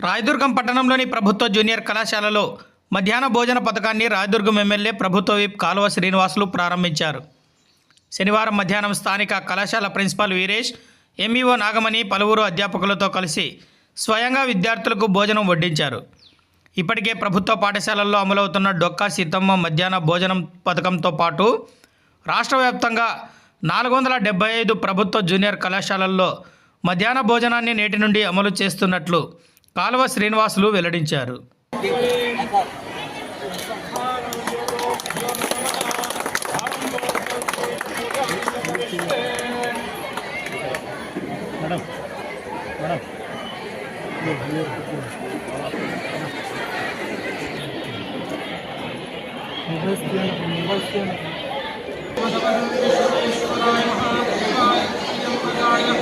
రాయదుర్గం పట్టణంలోని ప్రభుత్వ జూనియర్ కళాశాలలో మధ్యాహ్న భోజన పథకాన్ని రాయదుర్గం ఎమ్మెల్యే ప్రభుత్వ విప్ కాలువ శ్రీనివాసులు ప్రారంభించారు. శనివారం మధ్యాహ్నం స్థానిక కళాశాల ప్రిన్సిపాల్ వీరేష్ ఎంఈఓ నాగమణి పలువురు అధ్యాపకులతో కలిసి స్వయంగా విద్యార్థులకు భోజనం వడ్డించారు. ఇప్పటికే ప్రభుత్వ పాఠశాలల్లో అమలవుతున్న డొక్కా సీతమ్మ మధ్యాహ్న భోజనం పథకంతో పాటు రాష్ట్ర వ్యాప్తంగా నాలుగు వందల డెబ్బై ఐదు ప్రభుత్వ జూనియర్ కళాశాలల్లో మధ్యాహ్న భోజనాన్ని నేటి నుండి అమలు చేస్తున్నట్లు కాలువ శ్రీనివాసులు వెల్లడించారు. ఈశ్వరాయ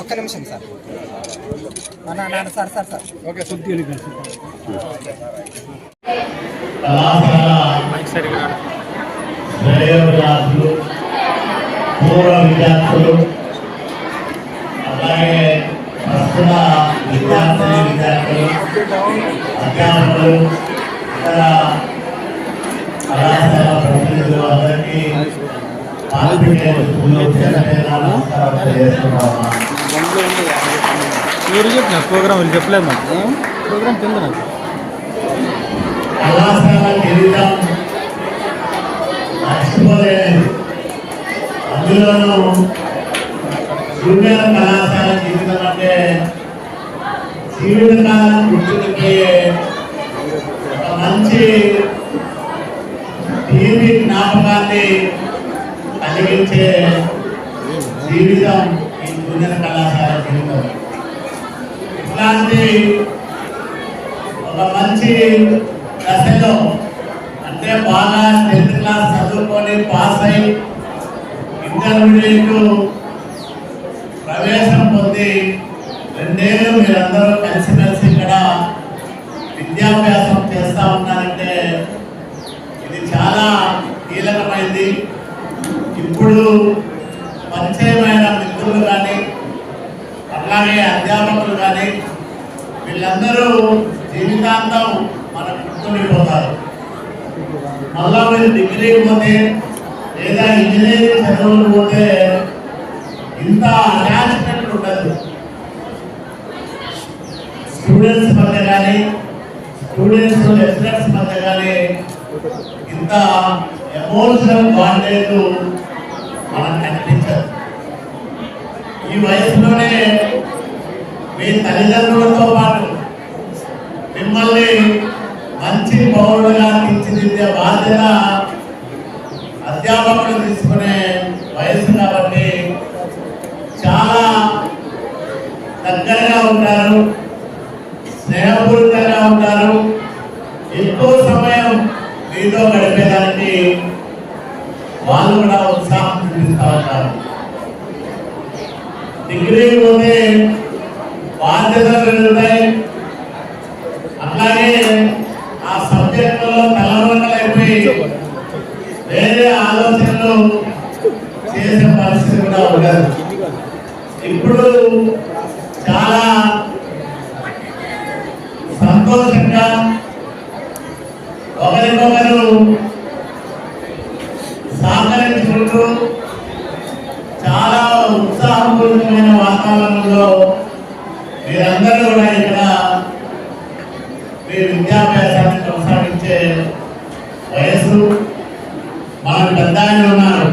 ఒక్క నిమిషం sir. Sir sir sir. Okay పూర్వ విద్యార్థులు అలాగే ప్రస్తుత విద్యార్థి విద్యార్థులు అధ్యాపకులు ఇతర కళాశాల ప్రతినిధులు అందరికీ పాల్గొనే స్కూల్లో చేరలేదా నమస్కారం తెలియజేస్తున్నాను మీరు చెప్పిన ప్రోగ్రామ్ వీళ్ళు చెప్పలేదు మాకు ప్రోగ్రామ్ కింద నాకు కళాశాల అందులోనూ జూనియర్ కళాశాల జీవితం అంటే జీవితకాలం మంచి జ్ఞాపకాన్ని కలిగించే జీవితం ఈ జూనియర్ కళాశాల జీవితం ఇట్లాంటి ఒక మంచి దశలో అంటే బాగా టెన్త్ క్లాస్ చదువుకొని పాస్ అయి ఇంటర్మీడియట్ ప్రవేశం పొంది రెండేళ్ళు మీరందరూ కలిసిమెలిసి ఇక్కడ విద్యాభ్యాసం చేస్తూ ఉన్నారంటే ఇది చాలా కీలకమైంది ఇప్పుడు పరిచయమైన మిత్రులు కానీ కానీ అధ్యాపకులు కానీ వీళ్ళందరూ జీవితాంతం మన గుర్తుండిపోతారు మళ్ళా మీరు డిగ్రీ పోతే లేదా ఇంజనీరింగ్ చదువులు పోతే ఇంత అటాచ్మెంట్ ఉండదు. స్టూడెంట్స్ మధ్య కానీ స్టూడెంట్స్ లెక్చరర్స్ మధ్య కానీ ఇంత ఎమోషనల్ బాండేజ్ మనకు కనిపించదు. ఈ వయసులోనే మీ తల్లిదండ్రులతో పాటు మిమ్మల్ని మంచి పౌరులుగా తీర్చిదిద్దే బాధ్యత అధ్యాపకులు తీసుకునే వయసు కాబట్టి చాలా దగ్గరగా ఉంటారు స్నేహపూరితంగా ఉంటారు. ఎక్కువ సమయం మీతో గడిపేదానికి వాళ్ళు కూడా ఉత్సాహం చూపిస్తూ ఉంటారు. డిగ్రీ పోతే బాధ్యతలు పెరుగుతాయి అట్లాగే ఆ సబ్జెక్టులో తలవంకలైపోయి వేరే ఆలోచనలు చేసే పరిస్థితి కూడా ఉండదు. ఇప్పుడు చాలా సంతోషంగా ఒకరికొకరు సహకరించుకుంటూ చాలా ఉత్సాహపూర్వకమైన వాతావరణంలో మీరందరూ కూడా ఇక్కడ మీ విద్యాభ్యాసాన్ని కొనసాగించే వయసు మనకు పెద్ద ఆయన ఉన్నారు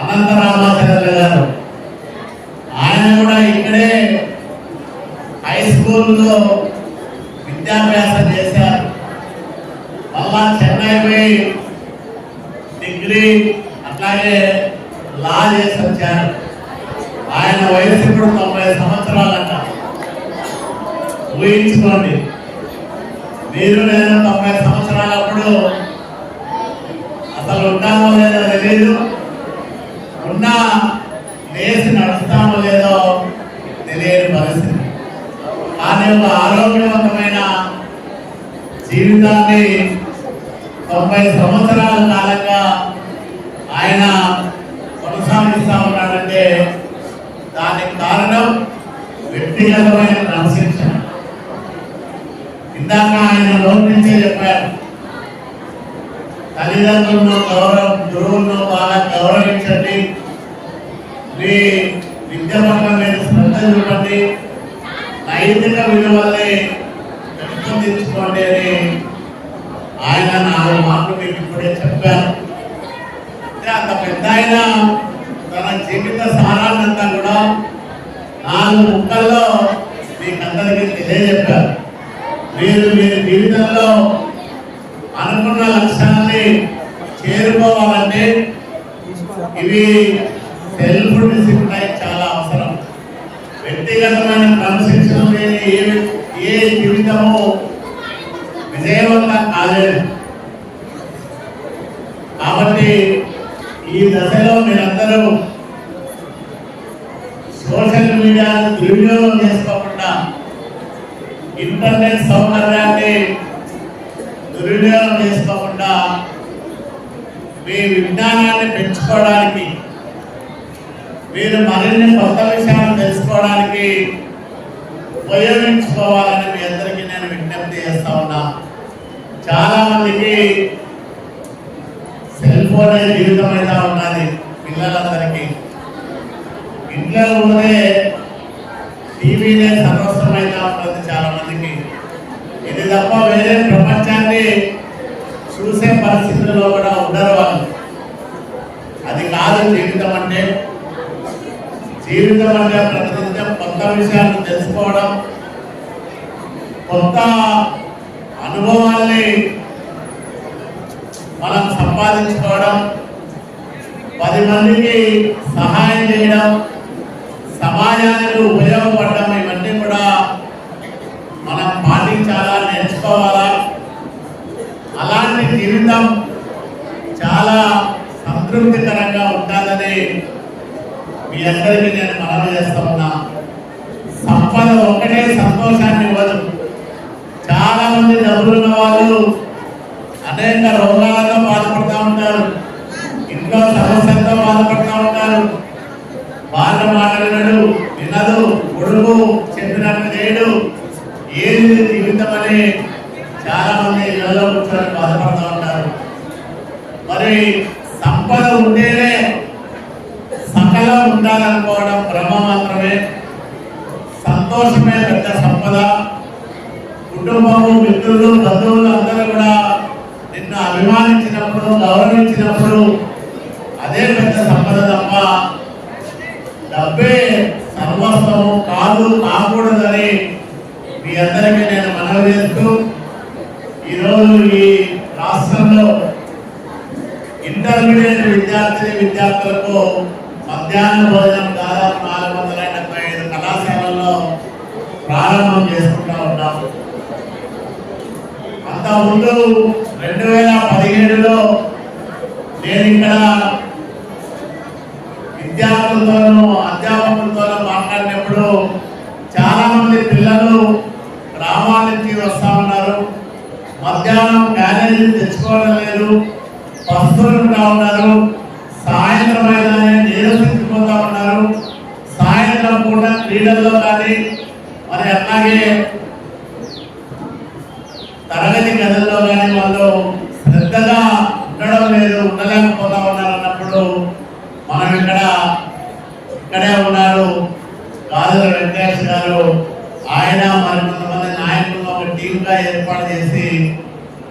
అనంత రామాచార్య గారు. ఆయన కూడా ఇక్కడే హై స్కూల్లో విద్యాభ్యాసం చేశారు. మళ్ళా చెన్నై పోయి డిగ్రీ అట్లాగే లా చేసి వచ్చారు. ఆయన వయసు ఇప్పుడు తొంభై సంవత్సరాలంట. ఊహించుకోండి. మీరు నేను తొంభై సంవత్సరాలప్పుడు అసలు ఉంటామో లేదో తెలియదు ఉన్నా లేచి నడుస్తామో లేదో తెలియని పరిస్థితి. కానీ ఒక ఆరోగ్యవంతమైన జీవితాన్ని తొంభై సంవత్సరాల కాలంగా ఆయన కొనసాగిస్తా ఉన్నాడంటే దానికి కారణం వ్యక్తిగతమైన ఇందాక ఆయన నోటి చెప్పారు. తల్లిదండ్రులను గౌరవ గురువులను బాగా గౌరవించండి. మీ విద్య పట్ల మీరు శ్రద్ధ చూడండి. నైతిక విలువల్ని పెంపొందించుకోండి అని ఆయన నాలుగు మాటలు మీకు ఇప్పుడే చెప్పారు. అంటే అంత పెద్ద ఆయన తన జీవిత సారాన్నంతా కూడా నాలుగు ముక్కల్లో మీకు అందరికీ తెలియజెప్పారు. మీరు మీ జీవితంలో అనుకున్న లక్ష్యాన్ని చేరుకోవాలంటే ఇవి సెల్ఫ్ డిసిప్లైన్ చాలా అవసరం. వ్యక్తిగతమైన క్రమశిక్షణ లేని ఏ ఏ జీవితము విజయవంతం కాలేదు. కాబట్టి ఈ దశలో మీరందరూ సోషల్ మీడియాను దుర్వినియోగం చేసుకోకుండా ఇంటర్నెట్ సౌకర్యాన్ని దుర్వినియోగం చేసుకోకుండా మీ విజ్ఞానాన్ని పెంచుకోవడానికి మీరు మరిన్ని కొత్త విషయాలు తెలుసుకోవడానికి ఉపయోగించుకోవాలని మీ అందరికీ నేను విజ్ఞప్తి చేస్తా ఉన్నా. చాలామందికి సెల్ ఫోన్ జీవితం అయితే ఉన్నది పిల్లలందరికీ. ఇంట్లో ఉండే టీవీనే సర్వస్వమైతే ఉంటుంది చాలా మందికి ఇది తప్ప వేరే ప్రపంచాన్ని చూసే పరిస్థితుల్లో కూడా ఉండరు వాళ్ళు. అది కాదు జీవితం అంటే. జీవితం అంటే ప్రతినిత్యం కొత్త విషయాలను తెలుసుకోవడం కొత్త అనుభవాల్ని మనం సంపాదించుకోవడం పది మందికి సహాయం చేయడం సమాజానికి ఉపయోగపడడం ఇవన్నీ కూడా మనం పాటించాలా నేర్చుకోవాలా? అలాంటి జీవితం చాలా సంతృప్తికరంగా ఉండాలని మీ అందరికీ నేను మనవి చేస్తా ఉన్నా. సంపద ఒక్కటే సంతోషాన్ని ఇవ్వదు. చాలా మంది డబ్బులున్న వాళ్ళు అనేక రోగాలతో బాధపడుతూ ఉంటారు. ఇంట్లో సమస్యలతో బాధపడుతూ ఉంటారు వాళ్ళ మాట వినడు వినదు కొడుకు చెప్పినట్టు చేయడు ఏది జీవితం అని చాలా మంది ఇళ్ళలో కూర్చొని బాధపడుతూ ఉంటారు మరి సంపద ఉంటేనే సకలం ఉండాలనుకోవడం భ్రమ మాత్రమే సంతోషమే పెద్ద సంపద. కుటుంబము మిత్రులు బంధువులు అందరూ కూడా నిన్ను అభిమానించినప్పుడు గౌరవించినప్పుడు అదే పెద్ద సంపద తప్ప డబ్బే సర్వస్వము కాదు కాకూడదని మీ అందరికీ నేను మనవి చేస్తూ ఈరోజు ఈ రాష్ట్రంలో ఇంటర్మీడియట్ విద్యార్థిని విద్యార్థులకు మధ్యాహ్న భోజనం దాదాపు నాలుగు వందల డెబ్బై ఐదు కళాశాలల్లో ప్రారంభం చేసుకుంటా ఉన్నాం అంత ముందు రెండు వేల పదిహేడులో నేను ఇక్కడ విద్యార్థులతోనూ అధ్యాపకులతోనూ మాట్లాడినప్పుడు చాలా మంది పిల్లలు గ్రామాల నుంచి వస్తా ఉన్నారు. మధ్యాహ్నం క్యారేజీలు తెచ్చుకోవడం లేదు. బస్సులు ఉన్నారు. సాయంత్రం అయినా నీరసించిపోతా ఉన్నారు. సాయంత్రం పూట క్రీడల్లో కానీ మరి అలాగే తరగతి గదుల్లో కానీ వాళ్ళు పెద్దగా ఉండడం లేదు ఉండలేకపోతా ఉన్నారు అన్నప్పుడు మనం ఇక్కడ ఇక్కడే ఉన్నారు. గాజుల వెంకటేష్ గారు ఆయన మరి కొంతమంది నాయకులు ఒక టీంగా ఏర్పాటు చేసి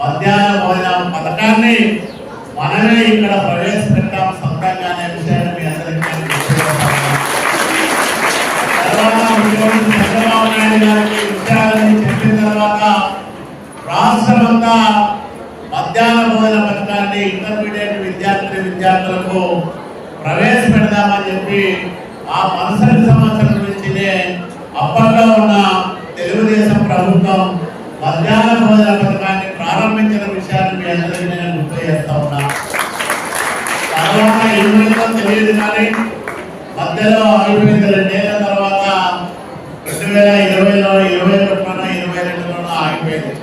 మధ్యాహ్న భోజన పథకాన్ని మనమే ఇక్కడ ప్రవేశపెట్టాం సొంతంగా అనే విషయాన్ని మీ అందరికీ చంద్రబాబు నాయుడు గారికి ఈ విషయాలని చెప్పిన తర్వాత రాష్ట్రమంతా మధ్యాహ్న భోజన పథకాన్ని ఇంటర్మీడియట్ విద్యార్థి విద్యార్థులకు ప్రవేశపెడదామని చెప్పి ఆ మనసరి సంవత్సరం నుంచినే అప్పట్లో ఉన్న తెలుగుదేశం ప్రభుత్వం మధ్యాహ్న భోజన పథకాన్ని ప్రారంభించిన విషయాన్ని మీ అందరికీ నేను గుర్తు చేస్తా ఉన్నా. తర్వాత ఏమైందో తెలియదు కానీ మధ్యలో అయిపోయింది రెండేళ్ళ తర్వాత రెండు వేల ఇరవైలో ఇరవై ఒకటిలోనో ఇరవై రెండులోనో ఆగిపోయింది.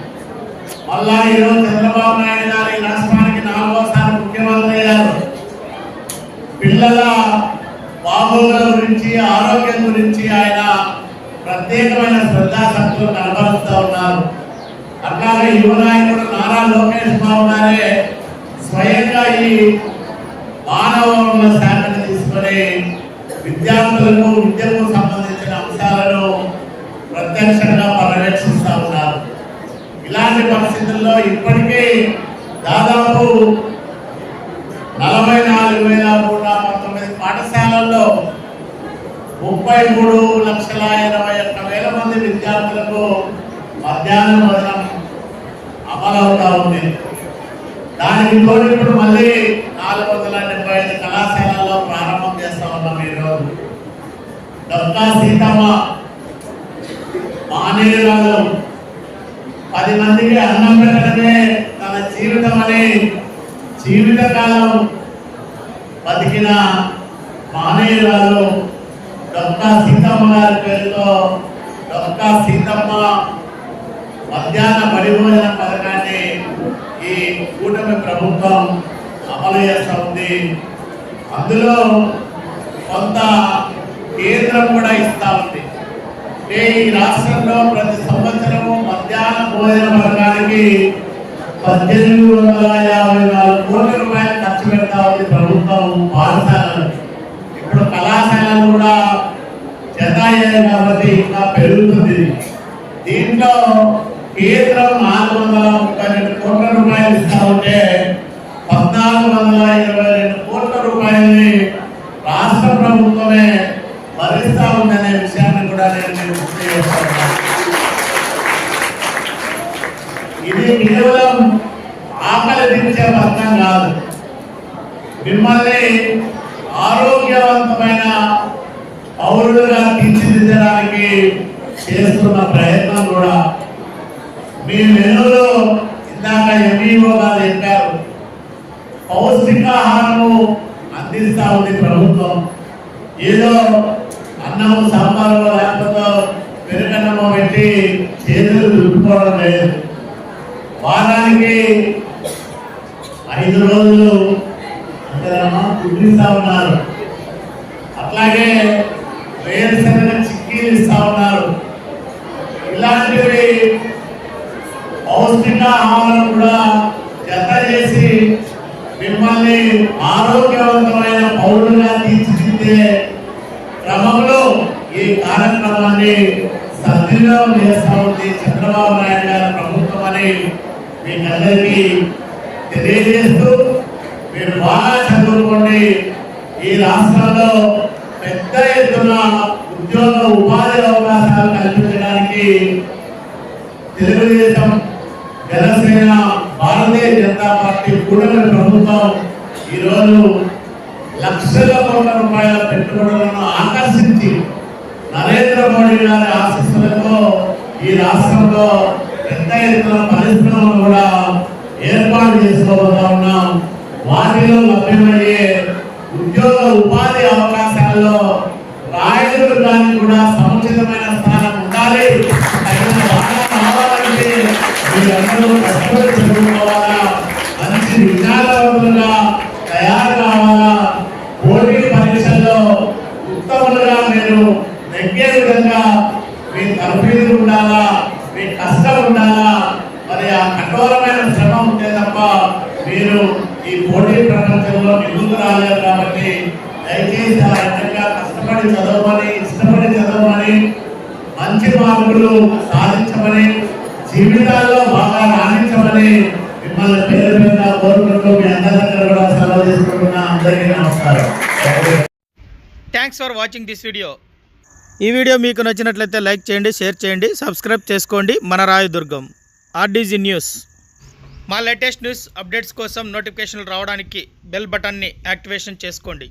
మళ్ళా ఈరోజు చంద్రబాబు నాయుడు గారు రాష్ట్ర ఆరోగ్యం గురించి ఆయన ప్రత్యేకమైన శ్రద్ధాశక్తులు కనబరుస్తూ ఉన్నారు. అట్లాగే యువ నాయకుడు నారా లోకేష్ బాబు గారే స్వయంగా ఈ మానవ వనరుల శాఖను తీసుకొని విద్యార్థులకు విద్యకు సంబంధించిన అంశాలను ప్రత్యక్షంగా పర్యవేక్షిస్తూ ఉన్నారు. ఇలాంటి పరిస్థితుల్లో ఇప్పటికీ దాదాపు నలభై నాలుగు వేల నూట పంతొమ్మిది పాఠశాలల్లో ముప్పై మూడు లక్షల ఇరవై ఒక్క వేల మంది విద్యార్థులకు మధ్యాహ్న భోజనం అమలవుతా ఉంది. దానికి తోడు ఇప్పుడు మళ్ళీ నాలుగు వందల డెబ్బై ఐదు కళాశాలల్లో ప్రారంభం చేస్తా ఉన్నాం ఈరోజు. డొక్కా సీతమ్మ మానేయురాలు పది మందికి అన్నం పెట్టడమే తన జీవితం అని జీవితకాలం బతికిన మానేయురాలు డొక్కా సీతమ్మ గారి పేరుతో డొక్కా సీతమ్మ మధ్యాహ్న పరిభోజన భోజన పథకాన్ని ఈ కూటమి ప్రభుత్వం అమలు చేస్తూ ఉంది. అందులో కొంత కేంద్రం కూడా ఇస్తా ఉంది. అంటే ఈ రాష్ట్రంలో ప్రతి సంవత్సరము మధ్యాహ్న భోజన పథకానికి పద్దెనిమిది వందల యాభై నాలుగు కోట్ల రూపాయలు ఖర్చు పెడతా ఉంది ప్రభుత్వం పాఠశాలలు. ఇప్పుడు కళాశాలలు కూడా జత కాబట్టి ఇంకా పెరుగుతుంది దీంట్లో కేంద్రం నాలుగు వందల ముప్పై రెండు కోట్ల రూపాయలు ఇస్తా ఉంటే పద్నాలుగు వందల ఇరవై రెండు కోట్ల రూపాయలని రాష్ట్ర ప్రభుత్వమే భరిస్తా ఉందనే విషయాన్ని కూడా నేను మీకు గుర్తు చేస్తాను ఇది కేవలం ఆకలి తీర్చే పథకం కాదు మిమ్మల్ని ఆరోగ్యవంతమైన పౌరులుగా తీర్చిదిద్దడానికి చేస్తున్న ప్రయత్నం కూడా మీ మెనులో ఇందాక ఎంఈఓ గారు చెప్పారు పౌష్టికాహారము అందిస్తా ఉంది ప్రభుత్వం. ఏదో అన్నము సాంబారు లేకపోతే పెరుగన్నము పెట్టి చేతులు దులుపుకోవడం లేదు. వారానికి ఐదు రోజులు కుదిరిస్తా ఉన్నారు. అట్లాగే వేరుశనగ చిక్కీలు ఇస్తా ఉన్నారు. ఇలాంటివి పౌష్టిక ఆహారం కూడా జత చేసి మిమ్మల్ని ఆరోగ్యవంతమైన పౌరులుగా తీర్చిదిద్దే క్రమంలో ఈ కార్యక్రమాన్ని సద్వినియోగం చేస్తా ఉంది చంద్రబాబు నాయుడు గారి ప్రభుత్వం అని మీకందరికీ తెలియజేస్తూ మీరు బాగా చదువుకోండి. ఈ రాష్ట్రంలో పెద్ద ఎత్తున ఉద్యోగ ఉపాధి అవకాశాలు కల్పించడానికి తెలుగుదేశం జనసేన భారతీయ జనతా పార్టీ కూటమి ప్రభుత్వం ఈరోజు లక్షల కోట్ల రూపాయల పెట్టుబడులను ఆకర్షించి నరేంద్ర మోడీ గారి ఆశీస్సులతో ఈ రాష్ట్రంలో పెద్ద ఎత్తున పరిశ్రమలు కూడా ఏర్పాటు చేసుకోబోతా ఉన్నాం. వాటిలో లభ్యమయ్యే ఉద్యోగ ఉపాధి అవకాశాల్లో రాయదుర్గానికి కూడా సముచితమైన మీరందరూ కష్టపడి చదువుకోవాలా మంచి విజ్ఞానవంతులుగా తయారు కావాలా పోటీ పరీక్షల్లో ఉత్తములుగా మీరు నెగ్గే విధంగా మీ తరఫీదు ఉండాలా మీ కష్టం ఉండాలా మరి ఆ కఠోరమైన శ్రమ ఉంటే తప్ప మీరు ఈ పోటీ ప్రపంచంలో ముందుకు రాలేరు కాబట్టి దయచేసి ఆ రకంగా కష్టపడి చదవమని ఇష్టపడి చదవమని మంచి మార్కులు సాధించమని జీవితాల్లో బాగా రాణించమని మిమ్మల్ని పేరు మీద కోరుకుంటూ మీ అందరి దగ్గర కూడా సెలవు thanks for watching this video ఈ వీడియో మీకు నచ్చినట్లయితే లైక్ చేయండి షేర్ చేయండి సబ్స్క్రైబ్ చేసుకోండి. మన రాయదుర్గం ఆర్డీజీ న్యూస్. మా లేటెస్ట్ న్యూస్ అప్డేట్స్ కోసం నోటిఫికేషన్లు రావడానికి బెల్ బటన్ని యాక్టివేషన్ చేసుకోండి.